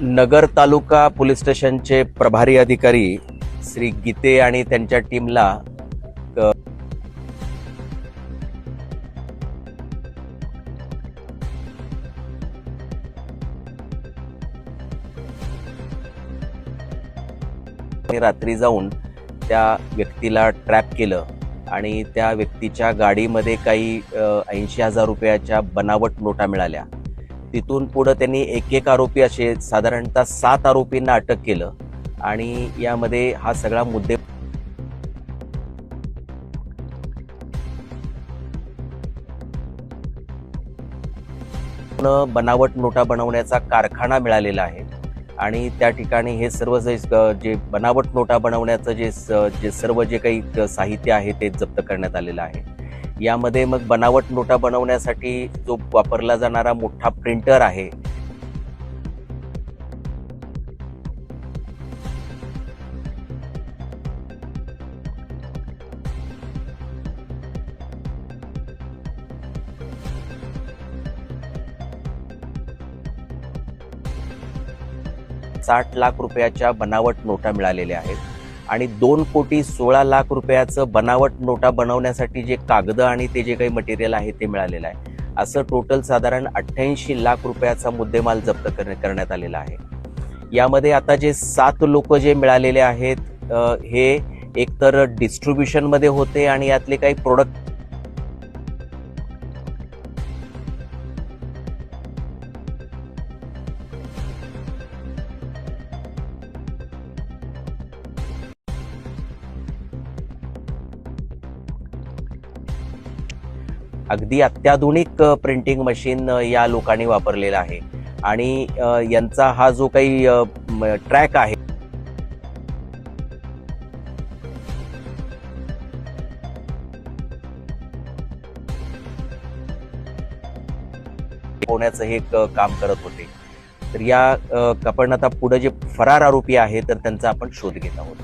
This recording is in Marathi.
नगर तालुका पोलीस स्टेशनचे प्रभारी अधिकारी श्री गीते आणि त्यांच्या टीमला रात्री जाऊन त्या व्यक्तीला ट्रॅप केलं आणि त्या व्यक्तीच्या गाडीमध्ये काही ऐंशी हजार रुपयाच्या बनावट नोटा मिळाल्या. तिथून पुढं त्यांनी एक एक आरोपी असे साधारणतः सात आरोपींना अटक केलं. आणि यामध्ये हा सगळा मुद्दे पूर्ण बनावट नोटा बनवण्याचा कारखाना मिळालेला आहे. आणि त्या ठिकाणी हे सर्व जे जे बनावट नोटा बनवण्याचं जे जे सर्व जे काही साहित्य आहे ते जप्त करण्यात आलेलं आहे. यामध्ये मग बनावट नोटा बनवण्यासाठी जो वापरला जाणारा मोठा प्रिंटर आहे साठ लाख रुपयाच्या बनावट नोटा मिळालेल्या आहेत. आणि दोन कोटी सोळा लाख रुपयाचं बनावट नोटा बनवण्यासाठी जे कागद आणि ते जे काही मटेरियल आहे ते मिळालेलं आहे. असं टोटल साधारण अठ्ठ्याऐंशी लाख रुपयाचा मुद्देमाल जप्त करण्यात आलेला आहे. यामध्ये आता जे सात लोक जे मिळालेले आहेत हे एकतर डिस्ट्रीब्युशनमध्ये होते आणि यातले काही प्रोडक्ट अगदी अत्याधुनिक प्रिंटिंग मशीन या लोकांनी वापरलेला आहे. आणि यांचा हा जो काही ट्रॅक आहे होण्याचं हे काम करत होते. तर या आपण आता पुढे जे फरार आरोपी आहे तर त्यांचा आपण शोध घेत आहोत.